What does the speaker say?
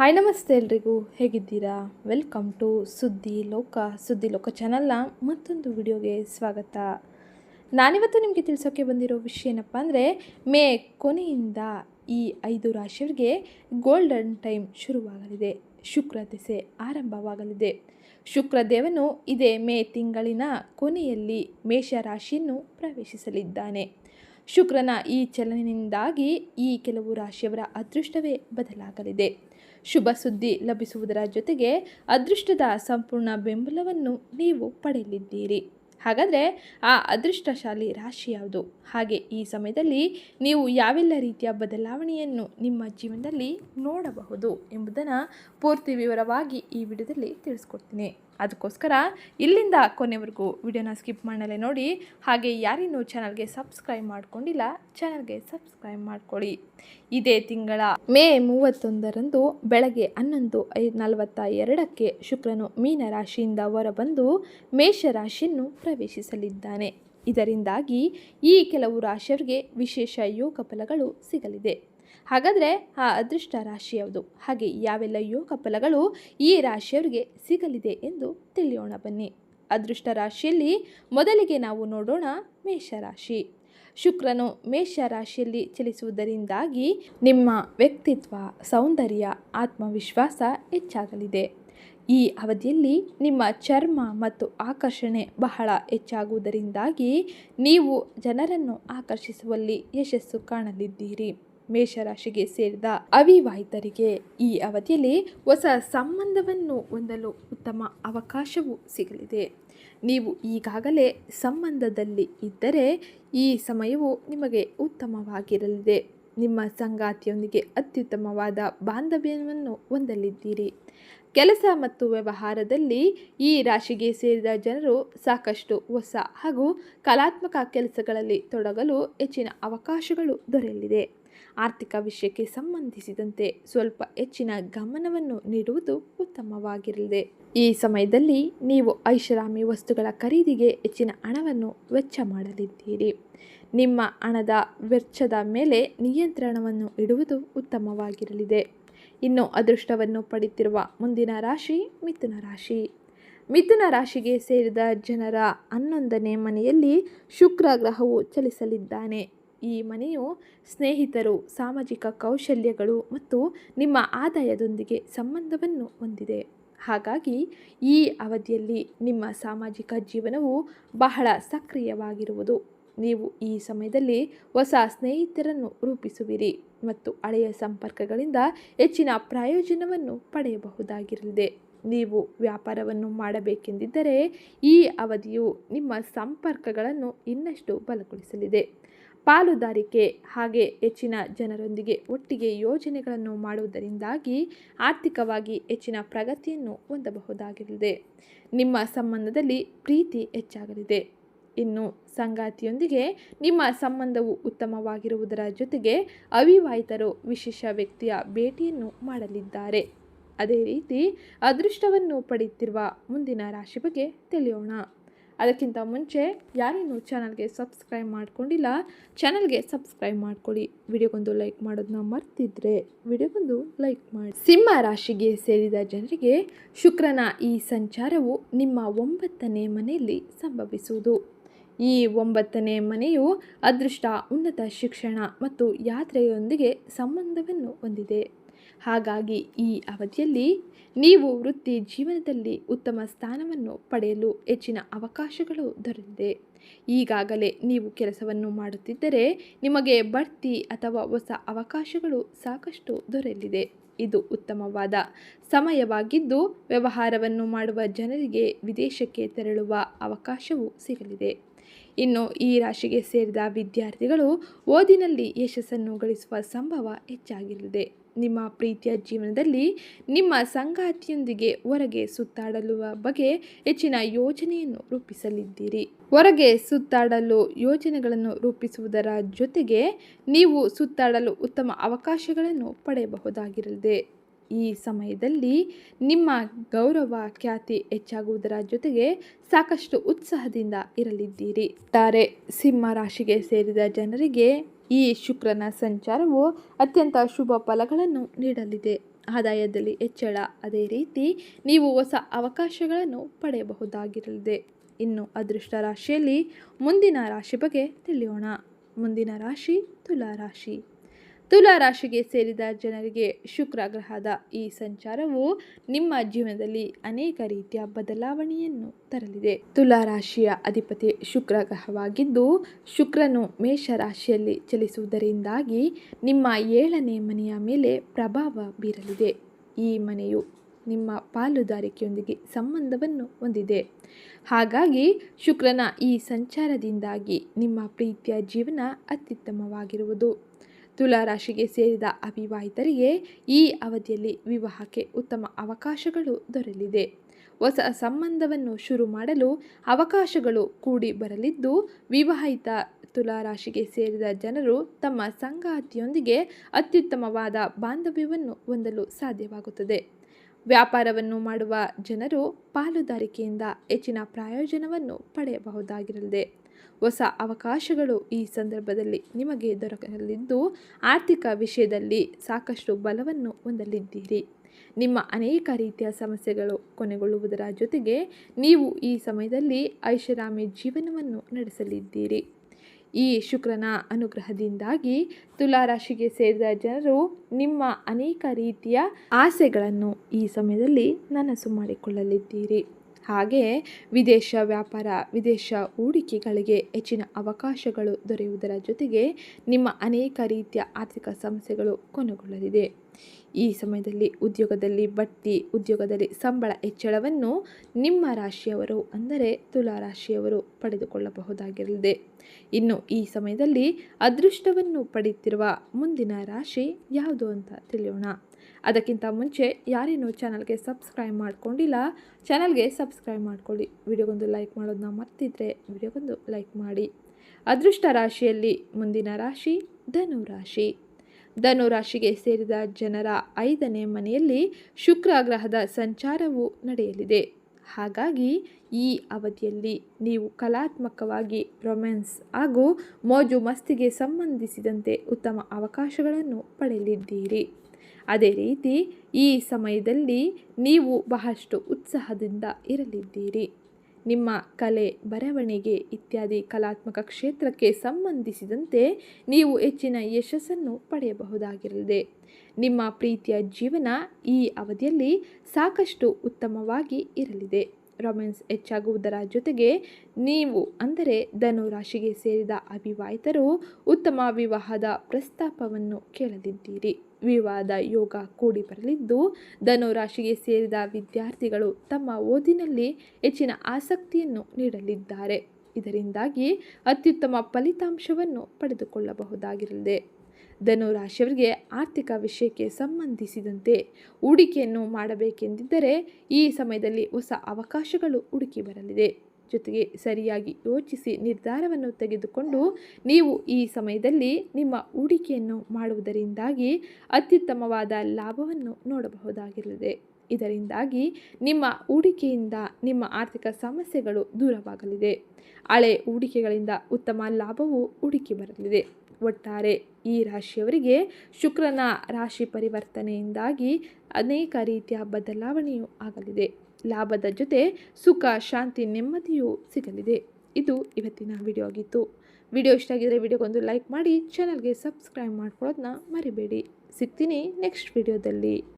Hi ನಮಸ್ತೆ ಎಲ್ರಿಗೂ. ಹೇಗಿದ್ದೀರಾ? ವೆಲ್ಕಮ್ ಟು ಸುದ್ದಿ ಲೋಕ ಸುದ್ದಿ ಲೋಕ ಚಾನಲ್ನ ಮತ್ತೊಂದು ವಿಡಿಯೋಗೆ ಸ್ವಾಗತ. ನಾನಿವತ್ತು ನಿಮಗೆ ತಿಳಿಸೋಕ್ಕೆ ಬಂದಿರೋ ವಿಷಯ ಏನಪ್ಪ ಅಂದರೆ, ಮೇ ಕೊನೆಯಿಂದ ಈ ಐದು ರಾಶಿಯವರಿಗೆ ಗೋಲ್ಡನ್ ಟೈಮ್ ಶುರುವಾಗಲಿದೆ. ಶುಕ್ರ ದೆಸೆ ಆರಂಭವಾಗಲಿದೆ. ಶುಕ್ರ ದೇವನು ಇದೇ ಮೇ ತಿಂಗಳಿನ ಕೊನೆಯಲ್ಲಿ ಮೇಷ ರಾಶಿಯನ್ನು ಪ್ರವೇಶಿಸಲಿದ್ದಾನೆ. ಶುಕ್ರನ ಈ ಚಲನೆಯಿಂದಾಗಿ ಈ ಕೆಲವು ರಾಶಿಯವರ ಅದೃಷ್ಟವೇ ಬದಲಾಗಲಿದೆ. ಶುಭ ಸುದ್ದಿ ಲಭಿಸುವುದರ ಜೊತೆಗೆ ಅದೃಷ್ಟದ ಸಂಪೂರ್ಣ ಬೆಂಬಲವನ್ನು ನೀವು ಪಡೆಯಲಿದ್ದೀರಿ. ಹಾಗಾದರೆ ಆ ಅದೃಷ್ಟಶಾಲಿ ರಾಶಿ ಯಾವುದು? ಹಾಗೆ ಈ ಸಮಯದಲ್ಲಿ ನೀವು ಯಾವೆಲ್ಲ ರೀತಿಯ ಬದಲಾವಣೆಯನ್ನು ನಿಮ್ಮ ಜೀವನದಲ್ಲಿ ನೋಡಬಹುದು ಎಂಬುದನ್ನು ಪೂರ್ತಿ ವಿವರವಾಗಿ ಈ ವಿಡಿಯೋದಲ್ಲಿ ತಿಳಿಸ್ಕೊಡ್ತೀನಿ. ಅದಕ್ಕೋಸ್ಕರ ಇಲ್ಲಿಂದ ಕೊನೆವರೆಗೂ ವಿಡಿಯೋನ ಸ್ಕಿಪ್ ಮಾಡಲೇ ನೋಡಿ. ಹಾಗೆ ಯಾರಿನ್ನೂ ಚಾನಲ್ಗೆ ಸಬ್ಸ್ಕ್ರೈಬ್ ಮಾಡ್ಕೊಂಡಿಲ್ಲ, ಚಾನಲ್ಗೆ ಸಬ್ಸ್ಕ್ರೈಬ್ ಮಾಡ್ಕೊಳ್ಳಿ. ಇದೇ ತಿಂಗಳ ಮೇ ಮೂವತ್ತೊಂದರಂದು ಬೆಳಗ್ಗೆ ಹನ್ನೊಂದು ಐ ನಲವತ್ತ ಎರಡಕ್ಕೆ ಶುಕ್ರನು ಮೀನ ರಾಶಿಯಿಂದ ಹೊರಬಂದು ಮೇಷ ರಾಶಿಯನ್ನು ಪ್ರವೇಶಿಸಲಿದ್ದಾನೆ. ಇದರಿಂದಾಗಿ ಈ ಕೆಲವು ರಾಶಿಯವರಿಗೆ ವಿಶೇಷ ಯೋಗ ಫಲಗಳು ಸಿಗಲಿದೆ. ಹಾಗಾದರೆ ಆ ಅದೃಷ್ಟ ರಾಶಿ ಯಾವುದು? ಹಾಗೆ ಯಾವೆಲ್ಲ ಯೋಗ ಫಲಗಳು ಈ ರಾಶಿಯವರಿಗೆ ಸಿಗಲಿದೆ ಎಂದು ತಿಳಿಯೋಣ ಬನ್ನಿ. ಅದೃಷ್ಟ ರಾಶಿಯಲ್ಲಿ ಮೊದಲಿಗೆ ನಾವು ನೋಡೋಣ ಮೇಷರಾಶಿ ಶುಕ್ರನು ಮೇಷ ರಾಶಿಯಲ್ಲಿ ಚಲಿಸುವುದರಿಂದಾಗಿ ನಿಮ್ಮ ವ್ಯಕ್ತಿತ್ವ, ಸೌಂದರ್ಯ, ಆತ್ಮವಿಶ್ವಾಸ ಹೆಚ್ಚಾಗಲಿದೆ. ಈ ಅವಧಿಯಲ್ಲಿ ನಿಮ್ಮ ಚರ್ಮ ಮತ್ತು ಆಕರ್ಷಣೆ ಬಹಳ ಹೆಚ್ಚಾಗುವುದರಿಂದಾಗಿ ನೀವು ಜನರನ್ನು ಆಕರ್ಷಿಸುವಲ್ಲಿ ಯಶಸ್ಸು ಕಾಣಲಿದ್ದೀರಿ. ಮೇಷರಾಶಿಗೆ ಸೇರಿದ ಅವಿವಾಹಿತರಿಗೆ ಈ ಅವಧಿಯಲ್ಲಿ ಹೊಸ ಸಂಬಂಧವನ್ನು ಹೊಂದಲು ಉತ್ತಮ ಅವಕಾಶವೂ ಸಿಗಲಿದೆ. ನೀವು ಈಗಾಗಲೇ ಸಂಬಂಧದಲ್ಲಿ ಇದ್ದರೆ ಈ ಸಮಯವು ನಿಮಗೆ ಉತ್ತಮವಾಗಿರಲಿದೆ. ನಿಮ್ಮ ಸಂಗಾತಿಯೊಂದಿಗೆ ಅತ್ಯುತ್ತಮವಾದ ಬಾಂಧವ್ಯವನ್ನು ಹೊಂದಲಿದ್ದೀರಿ. ಕೆಲಸ ಮತ್ತು ವ್ಯವಹಾರದಲ್ಲಿ ಈ ರಾಶಿಗೆ ಸೇರಿದ ಜನರು ಸಾಕಷ್ಟು ಹೊಸ ಹಾಗೂ ಕಲಾತ್ಮಕ ಕೆಲಸಗಳಲ್ಲಿ ತೊಡಗಲು ಹೆಚ್ಚಿನ ಅವಕಾಶಗಳು ದೊರೆಯಲಿದೆ. ಆರ್ಥಿಕ ವಿಷಯಕ್ಕೆ ಸಂಬಂಧಿಸಿದಂತೆ ಸ್ವಲ್ಪ ಹೆಚ್ಚಿನ ಗಮನವನ್ನು ನೀಡುವುದು ಉತ್ತಮವಾಗಿರಲಿದೆ. ಈ ಸಮಯದಲ್ಲಿ ನೀವು ಐಷಾರಾಮಿ ವಸ್ತುಗಳ ಖರೀದಿಗೆ ಹೆಚ್ಚಿನ ಹಣವನ್ನು ವೆಚ್ಚ ಮಾಡಲಿದ್ದೀರಿ. ನಿಮ್ಮ ಹಣದ ವೆಚ್ಚದ ಮೇಲೆ ನಿಯಂತ್ರಣವನ್ನು ಇಡುವುದು ಉತ್ತಮವಾಗಿರಲಿದೆ. ಇನ್ನು ಅದೃಷ್ಟವನ್ನು ಪಡೆಯುತ್ತಿರುವ ಮುಂದಿನ ರಾಶಿ ಮಿಥುನ ರಾಶಿ. ಮಿಥುನ ರಾಶಿಗೆ ಸೇರಿದ ಜನರ ಹನ್ನೊಂದನೇ ಮನೆಯಲ್ಲಿ ಶುಕ್ರ ಗ್ರಹವು ಚಲಿಸಲಿದ್ದಾನೆ. ಈ ಮನೆಯು ಸ್ನೇಹಿತರು, ಸಾಮಾಜಿಕ ಕೌಶಲ್ಯಗಳು ಮತ್ತು ನಿಮ್ಮ ಆದಾಯದೊಂದಿಗೆ ಸಂಬಂಧವನ್ನು ಹೊಂದಿದೆ. ಹಾಗಾಗಿ ಈ ಅವಧಿಯಲ್ಲಿ ನಿಮ್ಮ ಸಾಮಾಜಿಕ ಜೀವನವು ಬಹಳ ಸಕ್ರಿಯವಾಗಿರುವುದು. ನೀವು ಈ ಸಮಯದಲ್ಲಿ ಹೊಸ ಸ್ನೇಹಿತರನ್ನು ರೂಪಿಸುವಿರಿ ಮತ್ತು ಹಳೆಯ ಸಂಪರ್ಕಗಳಿಂದ ಹೆಚ್ಚಿನ ಪ್ರಯೋಜನವನ್ನು ಪಡೆಯಬಹುದಾಗಿರಲಿದೆ. ನೀವು ವ್ಯಾಪಾರವನ್ನು ಮಾಡಬೇಕೆಂದಿದ್ದರೆ ಈ ಅವಧಿಯು ನಿಮ್ಮ ಸಂಪರ್ಕಗಳನ್ನು ಇನ್ನಷ್ಟು ಬಲಗೊಳಿಸಲಿದೆ. ಪಾಲುದಾರಿಕೆ ಹಾಗೆ ಹೆಚ್ಚಿನ ಜನರೊಂದಿಗೆ ಒಟ್ಟಿಗೆ ಯೋಜನೆಗಳನ್ನು ಮಾಡುವುದರಿಂದಾಗಿ ಆರ್ಥಿಕವಾಗಿ ಹೆಚ್ಚಿನ ಪ್ರಗತಿಯನ್ನು ಹೊಂದಬಹುದಾಗಿರಲಿದೆ ನಿಮ್ಮ ಸಂಬಂಧದಲ್ಲಿ ಪ್ರೀತಿ ಹೆಚ್ಚಾಗಲಿದೆ. ಇನ್ನು ಸಂಗಾತಿಯೊಂದಿಗೆ ನಿಮ್ಮ ಸಂಬಂಧವು ಉತ್ತಮವಾಗಿರುವುದರ ಜೊತೆಗೆ ಅವಿವಾಹಿತರು ವಿಶೇಷ ವ್ಯಕ್ತಿಯ ಭೇಟಿಯನ್ನು ಮಾಡಲಿದ್ದಾರೆ. ಅದೇ ರೀತಿ ಅದೃಷ್ಟವನ್ನು ಪಡೆಯುತ್ತಿರುವ ಮುಂದಿನ ರಾಶಿ ಬಗ್ಗೆ ತಿಳಿಯೋಣ. ಅದಕ್ಕಿಂತ ಮುಂಚೆ ಯಾರೇನು ಚಾನಲ್ಗೆ ಸಬ್ಸ್ಕ್ರೈಬ್ ಮಾಡ್ಕೊಂಡಿಲ್ಲ, ಚಾನಲ್ಗೆ ಸಬ್ಸ್ಕ್ರೈಬ್ ಮಾಡ್ಕೊಳ್ಳಿ ವಿಡಿಯೋಗೊಂದು ಲೈಕ್ ಮಾಡೋದನ್ನ ಮರ್ತಿದ್ರೆ ವಿಡಿಯೋಗೊಂದು ಲೈಕ್ ಮಾಡಿ. ಸಿಂಹ ರಾಶಿಗೆ ಸೇರಿದ ಜನರಿಗೆ ಶುಕ್ರನ ಈ ಸಂಚಾರವು ನಿಮ್ಮ ಒಂಬತ್ತನೇ ಮನೆಯಲ್ಲಿ ಸಂಭವಿಸುವುದು. ಈ ಒಂಬತ್ತನೇ ಮನೆಯು ಅದೃಷ್ಟ, ಉನ್ನತ ಶಿಕ್ಷಣ ಮತ್ತು ಯಾತ್ರೆಯೊಂದಿಗೆ ಸಂಬಂಧವನ್ನು ಹೊಂದಿದೆ. ಹಾಗಾಗಿ ಈ ಅವಧಿಯಲ್ಲಿ ನೀವು ವೃತ್ತಿ ಜೀವನದಲ್ಲಿ ಉತ್ತಮ ಸ್ಥಾನವನ್ನು ಪಡೆಯಲು ಹೆಚ್ಚಿನ ಅವಕಾಶಗಳು ದೊರೆತಿದೆ. ಈಗಾಗಲೇ ನೀವು ಕೆಲಸವನ್ನು ಮಾಡುತ್ತಿದ್ದರೆ ನಿಮಗೆ ಬಡ್ತಿ ಅಥವಾ ಹೊಸ ಅವಕಾಶಗಳು ಸಾಕಷ್ಟು ದೊರೆಯಲಿದೆ. ಇದು ಉತ್ತಮವಾದ ಸಮಯವಾಗಿದ್ದು ವ್ಯವಹಾರವನ್ನು ಮಾಡುವ ಜನರಿಗೆ ವಿದೇಶಕ್ಕೆ ತೆರಳುವ ಅವಕಾಶವೂ ಸಿಗಲಿದೆ. ಇನ್ನು ಈ ರಾಶಿಗೆ ಸೇರಿದ ವಿದ್ಯಾರ್ಥಿಗಳು ಓದಿನಲ್ಲಿ ಯಶಸ್ಸನ್ನು ಗಳಿಸುವ ಸಂಭವ ಹೆಚ್ಚಾಗಿರಲಿದೆ. ನಿಮ್ಮ ಪ್ರೀತಿಯ ಜೀವನದಲ್ಲಿ ನಿಮ್ಮ ಸಂಗಾತಿಯೊಂದಿಗೆ ಹೊರಗೆ ಸುತ್ತಾಡಲುವ ಬಗ್ಗೆ ಹೆಚ್ಚಿನ ಯೋಜನೆಯನ್ನು ರೂಪಿಸಲಿದ್ದೀರಿ. ಹೊರಗೆ ಸುತ್ತಾಡಲು ಯೋಜನೆಗಳನ್ನು ರೂಪಿಸುವುದರ ಜೊತೆಗೆ ನೀವು ಸುತ್ತಾಡಲು ಉತ್ತಮ ಅವಕಾಶಗಳನ್ನು ಪಡೆಯಬಹುದಾಗಿರಲಿದೆ. ಈ ಸಮಯದಲ್ಲಿ ನಿಮ್ಮ ಗೌರವ ಖ್ಯಾತಿ ಹೆಚ್ಚಾಗುವುದರ ಜೊತೆಗೆ ಸಾಕಷ್ಟು ಉತ್ಸಾಹದಿಂದ ಇರಲಿದ್ದೀರಿ. ತಾರೆ, ಸಿಂಹ ರಾಶಿಗೆ ಸೇರಿದ ಜನರಿಗೆ ಈ ಶುಕ್ರನ ಸಂಚಾರವು ಅತ್ಯಂತ ಶುಭ ಫಲಗಳನ್ನು ನೀಡಲಿದೆ. ಆದಾಯದಲ್ಲಿ ಹೆಚ್ಚಳ. ಅದೇ ರೀತಿ ನೀವು ಹೊಸ ಅವಕಾಶಗಳನ್ನು ಪಡೆಯಬಹುದಾಗಿರಲಿದೆ. ಇನ್ನು ಅದೃಷ್ಟ ರಾಶಿಯಲ್ಲಿ ಮುಂದಿನ ರಾಶಿ ಬಗ್ಗೆ ತಿಳಿಯೋಣ. ಮುಂದಿನ ರಾಶಿ, ತುಲಾ ರಾಶಿ. ತುಲಾ ರಾಶಿಗೆ ಸೇರಿದ ಜನರಿಗೆ ಶುಕ್ರ ಗ್ರಹದ ಈ ಸಂಚಾರವು ನಿಮ್ಮ ಜೀವನದಲ್ಲಿ ಅನೇಕ ರೀತಿಯ ಬದಲಾವಣೆಯನ್ನು ತರಲಿದೆ. ತುಲಾ ರಾಶಿಯ ಅಧಿಪತಿ ಶುಕ್ರ ಗ್ರಹವಾಗಿದ್ದು ಶುಕ್ರನು ಮೇಷ ರಾಶಿಯಲ್ಲಿ ಚಲಿಸುವುದರಿಂದಾಗಿ ನಿಮ್ಮ ಏಳನೇ ಮನೆಯ ಮೇಲೆ ಪ್ರಭಾವ ಬೀರಲಿದೆ. ಈ ಮನೆಯು ನಿಮ್ಮ ಪಾಲುದಾರಿಕೆಯೊಂದಿಗೆ ಸಂಬಂಧವನ್ನು ಹೊಂದಿದೆ. ಹಾಗಾಗಿ ಶುಕ್ರನ ಈ ಸಂಚಾರದಿಂದಾಗಿ ನಿಮ್ಮ ಪ್ರೀತಿಯ ಜೀವನ ಅತ್ಯುತ್ತಮವಾಗಿರುವುದು. ತುಲಾ ರಾಶಿಗೆ ಸೇರಿದ ಅವಿವಾಹಿತರಿಗೆ ಈ ಅವಧಿಯಲ್ಲಿ ವಿವಾಹಕ್ಕೆ ಉತ್ತಮ ಅವಕಾಶಗಳು ದೊರೆಯಲಿದೆ. ಹೊಸ ಸಂಬಂಧವನ್ನು ಶುರು ಮಾಡಲು ಅವಕಾಶಗಳು ಕೂಡಿ ಬರಲಿದ್ದು, ವಿವಾಹಿತ ತುಲಾ ರಾಶಿಗೆ ಸೇರಿದ ಜನರು ತಮ್ಮ ಸಂಗಾತಿಯೊಂದಿಗೆ ಅತ್ಯುತ್ತಮವಾದ ಬಾಂಧವ್ಯವನ್ನು ಹೊಂದಲು ಸಾಧ್ಯವಾಗುತ್ತದೆ. ವ್ಯಾಪಾರವನ್ನು ಮಾಡುವ ಜನರು ಪಾಲುದಾರಿಕೆಯಿಂದ ಹೆಚ್ಚಿನ ಪ್ರಯೋಜನವನ್ನು ಪಡೆಯಬಹುದಾಗಿರಲಿದೆ. ಹೊಸ ಅವಕಾಶಗಳು ಈ ಸಂದರ್ಭದಲ್ಲಿ ನಿಮಗೆ ದೊರಕಲಿದ್ದು ಆರ್ಥಿಕ ವಿಷಯದಲ್ಲಿ ಸಾಕಷ್ಟು ಬಲವನ್ನು ಹೊಂದಲಿದ್ದೀರಿ. ನಿಮ್ಮ ಅನೇಕ ರೀತಿಯ ಸಮಸ್ಯೆಗಳು ಕೊನೆಗೊಳ್ಳುವುದರ ಜೊತೆಗೆ ನೀವು ಈ ಸಮಯದಲ್ಲಿ ಐಷಾರಾಮಿ ಜೀವನವನ್ನು ನಡೆಸಲಿದ್ದೀರಿ. ಈ ಶುಕ್ರನ ಅನುಗ್ರಹದಿಂದಾಗಿ ತುಲಾ ರಾಶಿಗೆ ಸೇರಿದ ಜನರು ನಿಮ್ಮ ಅನೇಕ ರೀತಿಯ ಆಸೆಗಳನ್ನು ಈ ಸಮಯದಲ್ಲಿ ನನಸು ಮಾಡಿಕೊಳ್ಳಲಿದ್ದೀರಿ. ಹಾಗೆ ವಿದೇಶ ವ್ಯಾಪಾರ, ವಿದೇಶ ಹೂಡಿಕೆಗಳಿಗೆ ಹೆಚ್ಚಿನ ಅವಕಾಶಗಳು ದೊರೆಯುವುದರ ಜೊತೆಗೆ ನಿಮ್ಮ ಅನೇಕ ರೀತಿಯ ಆರ್ಥಿಕ ಸಮಸ್ಯೆಗಳು ಕೊನೆಗೊಳ್ಳಲಿದೆ. ಈ ಸಮಯದಲ್ಲಿ ಉದ್ಯೋಗದಲ್ಲಿ ಬಡ್ತಿ, ಉದ್ಯೋಗದಲ್ಲಿ ಸಂಬಳ ಹೆಚ್ಚಳವನ್ನು ನಿಮ್ಮ ರಾಶಿಯವರು ಅಂದರೆ ತುಲಾ ರಾಶಿಯವರು ಪಡೆದುಕೊಳ್ಳಬಹುದಾಗಿರಲಿದೆ. ಇನ್ನು ಈ ಸಮಯದಲ್ಲಿ ಅದೃಷ್ಟವನ್ನು ಪಡೆಯುತ್ತಿರುವ ಮುಂದಿನ ರಾಶಿ ಯಾವುದು ಅಂತ ತಿಳಿಯೋಣ. ಅದಕ್ಕಿಂತ ಮುಂಚೆ ಯಾರೇನು ಚಾನಲ್ಗೆ ಸಬ್ಸ್ಕ್ರೈಬ್ ಮಾಡ್ಕೊಂಡಿಲ್ಲ, ಚಾನಲ್ಗೆ ಸಬ್ಸ್ಕ್ರೈಬ್ ಮಾಡ್ಕೊಳ್ಳಿ. ವಿಡಿಯೋಗೊಂದು ಲೈಕ್ ಮಾಡೋದನ್ನ ಮರ್ತಿದ್ರೆ ವಿಡಿಯೋಗೊಂದು ಲೈಕ್ ಮಾಡಿ. ಅದೃಷ್ಟ ರಾಶಿಯಲ್ಲಿ ಮುಂದಿನ ರಾಶಿ ಧನು ರಾಶಿ. ಧನು ರಾಶಿಗೆ ಸೇರಿದ ಜನರ ಐದನೇ ಮನೆಯಲ್ಲಿ ಶುಕ್ರ ಗ್ರಹದ ಸಂಚಾರವು ನಡೆಯಲಿದೆ. ಹಾಗಾಗಿ ಈ ಅವಧಿಯಲ್ಲಿ ನೀವು ಕಲಾತ್ಮಕವಾಗಿ ರೊಮ್ಯಾನ್ಸ್ ಹಾಗೂ ಮೋಜು ಮಸ್ತಿಗೆ ಸಂಬಂಧಿಸಿದಂತೆ ಉತ್ತಮ ಅವಕಾಶಗಳನ್ನು ಪಡೆಯಲಿದ್ದೀರಿ. ಅದೇ ರೀತಿ ಈ ಸಮಯದಲ್ಲಿ ನೀವು ಬಹಳಷ್ಟು ಉತ್ಸಾಹದಿಂದ ಇರಲಿದ್ದೀರಿ. ನಿಮ್ಮ ಕಲೆ, ಬರವಣಿಗೆ ಇತ್ಯಾದಿ ಕಲಾತ್ಮಕ ಕ್ಷೇತ್ರಕ್ಕೆ ಸಂಬಂಧಿಸಿದಂತೆ ನೀವು ಹೆಚ್ಚಿನ ಯಶಸ್ಸನ್ನು ಪಡೆಯಬಹುದಾಗಿರಲಿದೆ. ನಿಮ್ಮ ಪ್ರೀತಿಯ ಜೀವನ ಈ ಅವಧಿಯಲ್ಲಿ ಸಾಕಷ್ಟು ಉತ್ತಮವಾಗಿ ಇರಲಿದೆ. ರೊಮ್ಯಾನ್ಸ್ ಹೆಚ್ಚಾಗುವುದರ ಜೊತೆಗೆ ನೀವು, ಅಂದರೆ ಧನುರಾಶಿಗೆ ಸೇರಿದ ಅವಿವಾಹಿತರು, ಉತ್ತಮ ವಿವಾಹದ ಪ್ರಸ್ತಾಪವನ್ನು ಕೇಳಲಿದ್ದೀರಿ ವಿವಾದ ಯೋಗ ಕೂಡಿ ಬರಲಿದ್ದು, ಧನುರಾಶಿಗೆ ಸೇರಿದ ವಿದ್ಯಾರ್ಥಿಗಳು ತಮ್ಮ ಓದಿನಲ್ಲಿ ಹೆಚ್ಚಿನ ಆಸಕ್ತಿಯನ್ನು ನೀಡಲಿದ್ದಾರೆ. ಇದರಿಂದಾಗಿ ಅತ್ಯುತ್ತಮ ಫಲಿತಾಂಶವನ್ನು ಪಡೆದುಕೊಳ್ಳಬಹುದಾಗಿರಲಿದೆ. ಧನುರಾಶಿಯವರಿಗೆ ಆರ್ಥಿಕ ವಿಷಯಕ್ಕೆ ಸಂಬಂಧಿಸಿದಂತೆ ಹೂಡಿಕೆಯನ್ನು ಮಾಡಬೇಕೆಂದಿದ್ದರೆ ಈ ಸಮಯದಲ್ಲಿ ಹೊಸ ಅವಕಾಶಗಳು ಹುಡುಕಿ ಬರಲಿದೆ. ಜೊತೆಗೆ ಸರಿಯಾಗಿ ಯೋಚಿಸಿ ನಿರ್ಧಾರವನ್ನು ತೆಗೆದುಕೊಂಡು ನೀವು ಈ ಸಮಯದಲ್ಲಿ ನಿಮ್ಮ ಹೂಡಿಕೆಯನ್ನು ಮಾಡುವುದರಿಂದಾಗಿ ಅತ್ಯುತ್ತಮವಾದ ಲಾಭವನ್ನು ನೋಡಬಹುದಾಗಿರಲಿದೆ. ಇದರಿಂದಾಗಿ ನಿಮ್ಮ ಹೂಡಿಕೆಯಿಂದ ನಿಮ್ಮ ಆರ್ಥಿಕ ಸಮಸ್ಯೆಗಳು ದೂರವಾಗಲಿದೆ. ಹಳೆ ಹೂಡಿಕೆಗಳಿಂದ ಉತ್ತಮ ಲಾಭವು ಹುಡುಕಿ ಬರಲಿದೆ. ಒಟ್ಟಾರೆ ಈ ರಾಶಿಯವರಿಗೆ ಶುಕ್ರನ ರಾಶಿ ಪರಿವರ್ತನೆಯಿಂದಾಗಿ ಅನೇಕ ರೀತಿಯ ಬದಲಾವಣೆಯೂ ಆಗಲಿದೆ. ಲಾಭದ ಜೊತೆ ಸುಖ, ಶಾಂತಿ, ನೆಮ್ಮದಿಯೂ ಸಿಗಲಿದೆ. ಇದು ಇವತ್ತಿನ ವಿಡಿಯೋ ಆಗಿತ್ತು ವಿಡಿಯೋ ಇಷ್ಟ ಆಗಿದ್ರೆ ವಿಡಿಯೋಗೊಂದು ಲೈಕ್ ಮಾಡಿ, ಚಾನಲ್ಗೆ ಸಬ್ಸ್ಕ್ರೈಬ್ ಮಾಡ್ಕೊಳ್ಳೋದನ್ನ ಮರಿಬೇಡಿ. ಸಿಗ್ತೀನಿ ನೆಕ್ಸ್ಟ್ ವಿಡಿಯೋದಲ್ಲಿ.